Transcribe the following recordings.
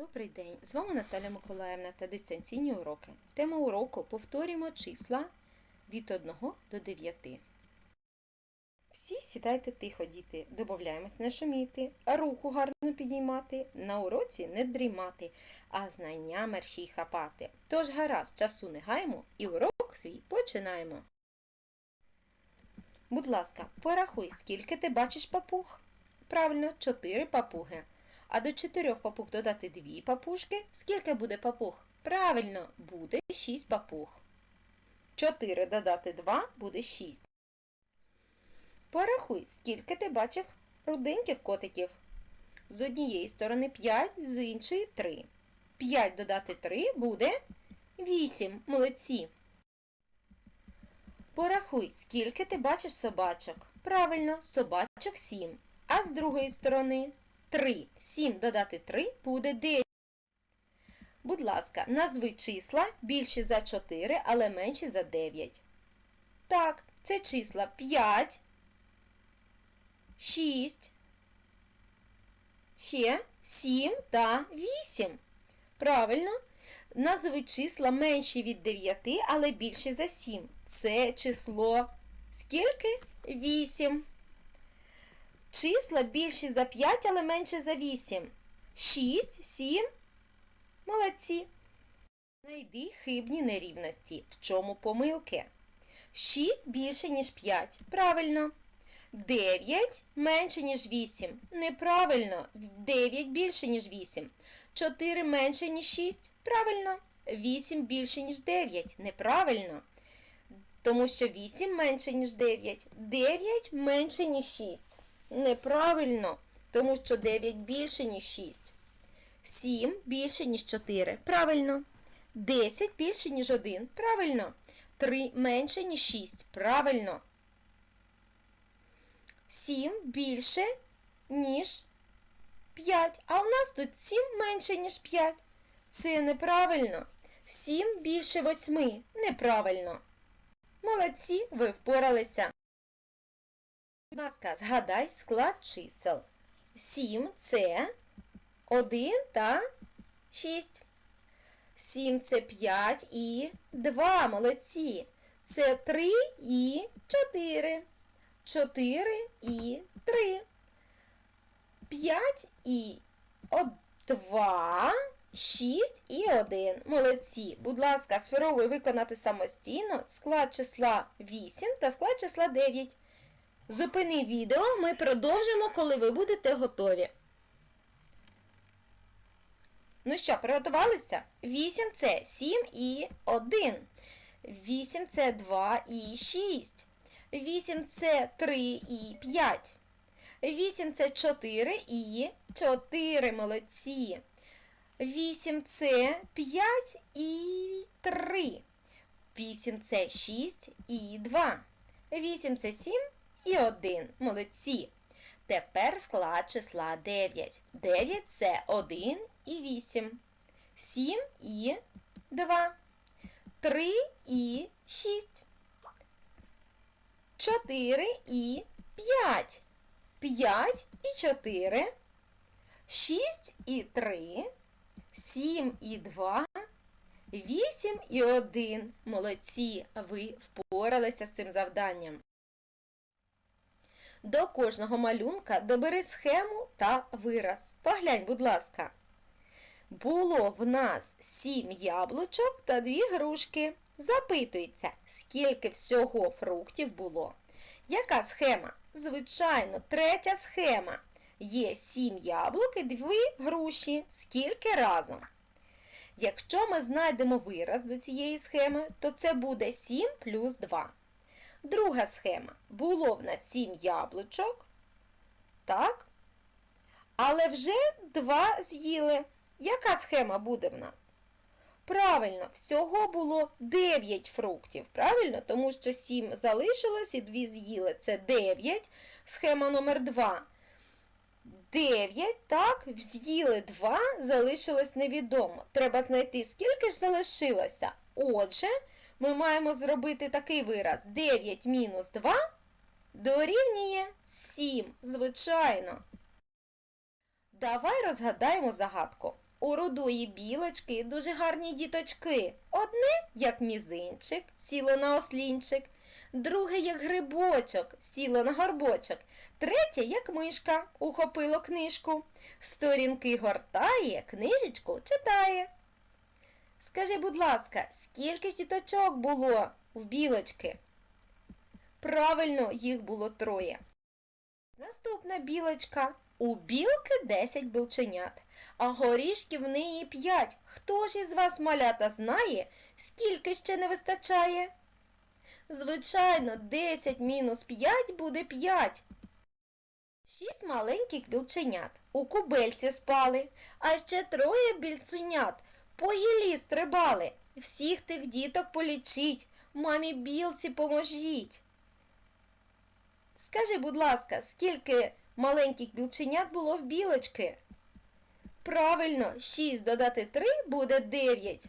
Добрий день! З вами Наталя Миколаївна та дистанційні уроки. Тема уроку повторюємо числа від 1 до 9. Всі сідайте тихо, діти, домовляємось не шуміти, руку гарно підіймати, на уроці не дрімати, а знання мерщій хапати. Тож гаразд, часу не гаємо і урок свій починаємо. Будь ласка, порахуй, скільки ти бачиш папуг? Правильно, 4 папуги. А до чотирьох папуг додати дві папушки. Скільки буде папуг? Правильно, буде шість папуг. Чотири додати два буде шість. Порахуй, скільки ти бачиш руденьких котиків. З однієї сторони 5, з іншої 3. 5 додати 3 буде 8. Молодці. Порахуй, скільки ти бачиш собачок. Правильно, собачок 7. А з другої сторони 3. 7 додати 3 буде 9. Будь ласка, назви числа більші за 4, але менші за 9. Так, це числа 5, 6, ще 7 та 8. Правильно? Назви числа менші від 9, але більші за 7. Це число скільки? 8. Числа більші за 5, але менше за 8. 6, 7. Молодці. Знайди хибні нерівності. В чому помилки? 6 більше, ніж 5. Правильно. 9 менше, ніж 8. Неправильно. 9 більше, ніж 8. 4 менше, ніж 6. Правильно. 8 більше, ніж 9. Неправильно. Тому що 8 менше, ніж 9. 9 менше, ніж 6. Неправильно, тому що 9 більше, ніж 6. 7 більше, ніж 4. Правильно. 10 більше, ніж 1. Правильно. 3 менше, ніж 6. Правильно. 7 більше, ніж 5. А у нас тут 7 менше, ніж 5. Це неправильно. 7 більше 8. Неправильно. Молодці, ви впоралися. Будь ласка, згадай склад чисел. 7 це 1 та 6. 7 це 5 і 2. Молодці. Це 3 і 4. 4 і 3. 5 і 2. 6 і 1. Молодці. Будь ласка, спробуй виконати самостійно склад числа 8 та склад числа 9. Зупини відео, ми продовжимо, коли ви будете готові. Ну що, приготувалися? 8 це 7 і 1. 8 це 2 і 6. 8 це 3 і 5. 8 це 4 і 4. Молодці. 8 це 5 і 3. 8 це 6 і 2. 8 це 7 і 1. Молодці. Тепер склад числа 9. 9 це 1 і 8. 7 і 2. 3 і 6. 4 і 5. 5 і 4. 6 і 3. 7 і 2. 8 і 1. Молодці. Ви впоралися з цим завданням. До кожного малюнка добери схему та вираз. Поглянь, будь ласка. Було в нас сім яблучок та дві грушки. Запитується, скільки всього фруктів було. Яка схема? Звичайно, третя схема. Є сім яблук і дві груші. Скільки разом? Якщо ми знайдемо вираз до цієї схеми, то це буде 7 плюс 2. Друга схема. Було в нас 7 яблучок. Так? Але вже 2 з'їли. Яка схема буде в нас? Правильно, всього було 9 фруктів. Правильно? Тому що 7 залишилось і 2 з'їли. Це 9. Схема номер 2. 9, так, з'їли 2, залишилось невідомо. Треба знайти, скільки ж залишилося. Отже, ми маємо зробити такий вираз. 9 мінус 2 дорівнює 7, звичайно. Давай розгадаємо загадку. у рудої білочки дуже гарні діточки. Одне, як мізинчик, сіло на ослінчик, друге, як грибочок, сіло на горбочок, третє, як мишка, ухопило книжку. Сторінки гортає, книжечку читає. Скажи, будь ласка, скільки ж діточок було в білочки? Правильно, їх було троє. Наступна білочка. У білки 10 білченят, а горішків в неї 5. Хто ж із вас, малята, знає, скільки ще не вистачає? Звичайно, 10 мінус 5 буде 5. Шість маленьких білченят у кубельці спали, а ще троє більценят по гілі стрибали. Всіх тих діток полічіть, мамі білці поможіть. Скажи, будь ласка, скільки маленьких білченят було в білочки? Правильно, 6 додати 3 буде 9.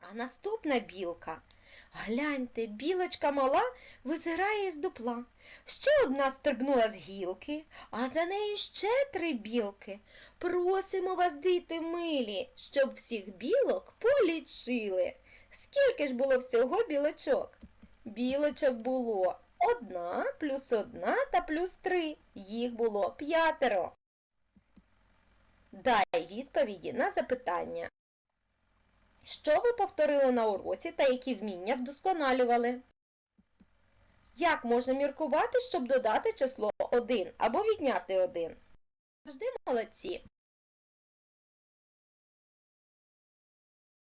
А наступна білка. Гляньте, білочка мала визирає з дупла. Ще одна стрибнула з гілки, а за нею ще три білки. Просимо вас, діти милі, щоб всіх білок полічили. Скільки ж було всього білочок? Білочок було одна плюс одна та плюс три. Їх було п'ятеро. Дай відповіді на запитання. Що ви повторили на уроці та які вміння вдосконалювали? Як можна міркувати, щоб додати число 1 або відняти 1? Завжди молодці.